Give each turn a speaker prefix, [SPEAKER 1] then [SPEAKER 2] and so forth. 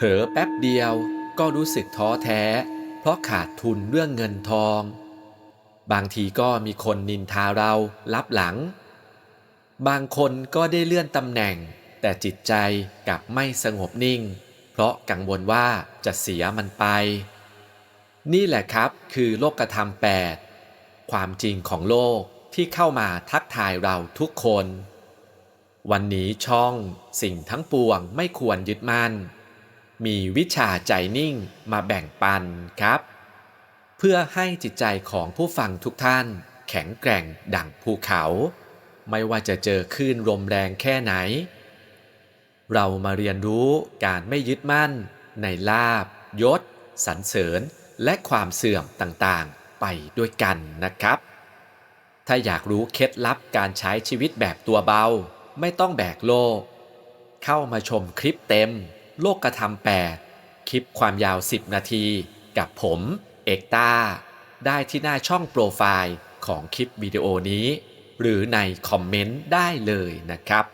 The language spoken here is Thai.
[SPEAKER 1] เผลอแป๊บเดียวก็รู้สึกท้อแท้ เพราะขาดทุนเรื่องเงินทอง บางทีก็มีคนนินทาเราลับหลัง บางคนก็ได้เลื่อนตำแหน่ง แต่จิตใจกลับไม่สงบนิ่ง เพราะกังวลว่าจะเสียมันไป นี่แหละครับคือโลกธรรมแปดความจริงของโลกที่เข้ามาทักทายเราทุกคน วันนี้ช่องสิ่งทั้งปวงไม่ควรยึดมั่น มีวิชาใจนิ่งมาแบ่งปันครับ เพื่อให้จิตใจของผู้ฟังทุกท่าน แข็งแกร่งดั่งภูเขา ไม่ว่าจะเจอคลื่นลมแรงแค่ไหน เรามาเรียนรู้การไม่ยึดมั่น ในลาบยศสรรเสริญและความเสื่อมต่างๆ ไปด้วยกันนะครับ ถ้าอยากรู้เคล็ดลับการใช้ชีวิตแบบตัวเบา ไม่ต้องแบกโลก เข้ามาชมคลิปเต็ม โลกกระทำแปดคลิปความยาว 10 นาที กับผม เอกตาได้ที่หน้าช่องโปรไฟล์ของคลิปวิดีโอนี้ หรือในคอมเมนต์ได้เลยนะครับ